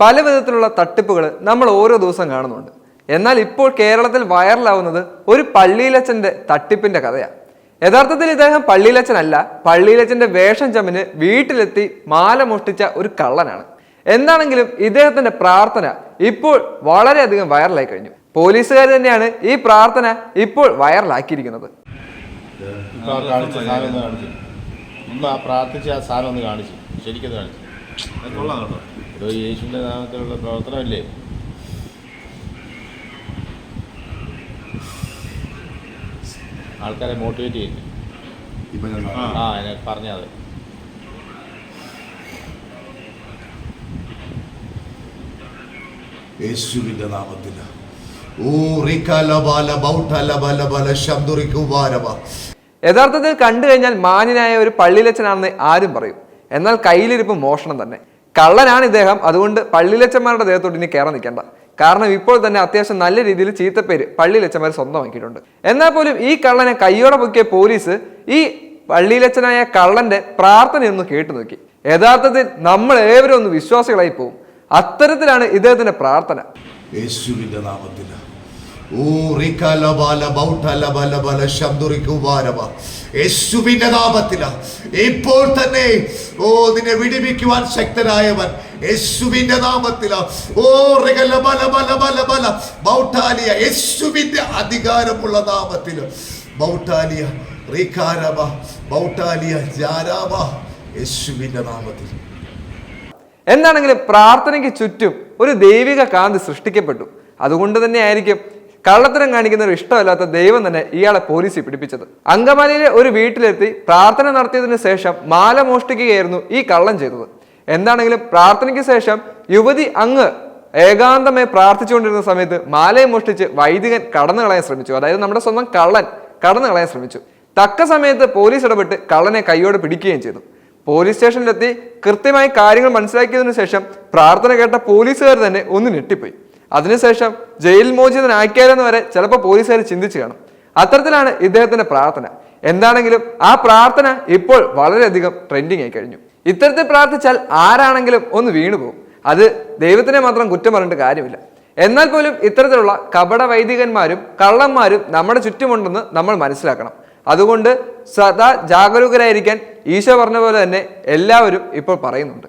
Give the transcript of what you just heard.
പല വിധത്തിലുള്ള തട്ടിപ്പുകൾ നമ്മൾ ഓരോ ദിവസം കാണുന്നുണ്ട്. എന്നാൽ ഇപ്പോൾ കേരളത്തിൽ വൈറലാവുന്നത് ഒരു പള്ളിയിലച്ചന്റെ തട്ടിപ്പിന്റെ കഥയാണ്. യഥാർത്ഥത്തിൽ ഇദ്ദേഹം പള്ളിയിലച്ചനല്ല പള്ളിയിലച്ചന്റെ വേഷം ചമന് വീട്ടിലെത്തി മാല മോഷ്ടിച്ച ഒരു കള്ളനാണ്. എന്താണെങ്കിലും ഇദ്ദേഹത്തിന്റെ പ്രാർത്ഥന ഇപ്പോൾ വളരെയധികം വൈറലായി കഴിഞ്ഞു. പോലീസുകാർ തന്നെയാണ് ഈ പ്രാർത്ഥന ഇപ്പോൾ വൈറലാക്കിയിരിക്കുന്നത്. ഒന്ന് പ്രാർത്ഥിച്ച ആ സാധനം ഒന്ന് കാണിച്ചു. ശരിക്കും കാണിച്ചു. കൊള്ളാം കേട്ടോ. ഇത് യേശുവിന്റെ നാമത്തിലുള്ള പ്രവർത്തനമല്ലേ? ആൾക്കാരെ മോട്ടിവേറ്റ് ചെയ്യുന്നു ഇപ്പൊ ഞാൻ ആ. എന്നെ പറഞ്ഞത് യേശുവിന്റെ നാമത്തിൽ യഥാർത്ഥത്തിൽ കണ്ടു കഴിഞ്ഞാൽ മാന്യനായ ഒരു പള്ളിയിലച്ചനാണെന്ന് ആരും പറയും. എന്നാൽ കയ്യിലിരിപ്പ് മോഷണം തന്നെ. കള്ളനാണ് ഇദ്ദേഹം. അതുകൊണ്ട് പള്ളിയിലച്ചന്മാരുടെ ദേഹത്തോട്ട് ഇനി കയറാൻ നിൽക്കേണ്ട. കാരണം ഇപ്പോൾ തന്നെ അത്യാവശ്യം നല്ല രീതിയിൽ ചീത്തപ്പേര് പള്ളിയിലച്ചന്മാർ സ്വന്തമാക്കിയിട്ടുണ്ട് എന്നാൽ പോലും ഈ കള്ളനെ കയ്യോടെ പൊക്കിയ പോലീസ് ഈ പള്ളിയിലച്ചനായ കള്ളന്റെ പ്രാർത്ഥനയൊന്ന് കേട്ടു നോക്കി. യഥാർത്ഥത്തിൽ നമ്മൾ ഏവരും ഒന്ന് വിശ്വാസികളായി പോകും അത്തരത്തിലാണ് ഇദ്ദേഹത്തിന്റെ പ്രാർത്ഥന. യേശുവിന്റെ നാമത്തിൽ യേശുവിന്റെ ഇപ്പോൾ തന്നെ ഓ നിന്നെ വിടിവിക്കുവാൻ ശക്തനായവൻ യേശുവിന്റെ നാമത്തില. ഓ റികല ബല ബല ബല ബല ബൗട്ടാലിയ യേശുവിന്റെ അധികാരമുള്ള നാമത്തിൽ ബൗട്ടാലിയ റീകാരബ ബൗട്ടാലിയ ജാരാബ യേശുവിന്റെ നാമത്തിൽ. എന്താണെങ്കിലും പ്രാർത്ഥനയ്ക്ക് ചുറ്റും ഒരു ദൈവിക കാന്തി സൃഷ്ടിക്കപ്പെട്ടു. അതുകൊണ്ട് തന്നെ ആയിരിക്കും കള്ളത്തരം കാണിക്കുന്ന ഒരു ഇഷ്ടമല്ലാത്ത ദൈവം തന്നെ ഇയാളെ പോലീസിൽ പിടിപ്പിച്ചത്. അങ്കമാലിയിലെ ഒരു വീട്ടിലെത്തി പ്രാർത്ഥന നടത്തിയതിനു ശേഷം മാല മോഷ്ടിക്കുകയായിരുന്നു ഈ കള്ളം ചെയ്തത്. എന്താണെങ്കിലും പ്രാർത്ഥനയ്ക്ക് ശേഷം യുവതി അങ്ങ് ഏകാന്തമായി പ്രാർത്ഥിച്ചുകൊണ്ടിരുന്ന സമയത്ത് മാലയെ മോഷ്ടിച്ച് വൈദികൻ കടന്നു കളയാൻ ശ്രമിച്ചു. അതായത് നമ്മുടെ സ്വന്തം കള്ളൻ കടന്നു കളയാൻ ശ്രമിച്ചു. തക്ക സമയത്ത് പോലീസ് ഇടപെട്ട് കള്ളനെ കൈയോടെ പിടിക്കുകയും ചെയ്തു. പോലീസ് സ്റ്റേഷനിലെത്തി കൃത്യമായി കാര്യങ്ങൾ മനസ്സിലാക്കിയതിനു ശേഷം പ്രാർത്ഥന കേട്ട പോലീസുകാർ തന്നെ ഒന്ന് ഞെട്ടിപ്പോയി. അതിനുശേഷം ജയിൽ മോചിതനാക്കിയാലെന്ന് വരെ ചിലപ്പോൾ പോലീസുകാർ ചിന്തിച്ചു കാണും. അത്തരത്തിലാണ് ഇദ്ദേഹത്തിന്റെ പ്രാർത്ഥന. എന്താണെങ്കിലും ആ പ്രാർത്ഥന ഇപ്പോൾ വളരെയധികം ട്രെൻഡിങ് ആയി കഴിഞ്ഞു. ഇത്തരത്തിൽ പ്രാർത്ഥിച്ചാൽ ആരാണെങ്കിലും ഒന്ന് വീണുപോകും അത് ദൈവത്തിനെ മാത്രം കുറ്റം പറഞ്ഞിട്ട് കാര്യമില്ല. എന്നാൽ പോലും ഇത്തരത്തിലുള്ള കപട വൈദികന്മാരും കള്ളന്മാരും നമ്മുടെ ചുറ്റുമുണ്ടെന്ന് നമ്മൾ മനസ്സിലാക്കണം. അതുകൊണ്ട് സദാ ജാഗരൂകരായിരിക്കാൻ ഈശോ പറഞ്ഞ പോലെ തന്നെ എല്ലാവരും ഇപ്പോൾ പറയുന്നുണ്ട്.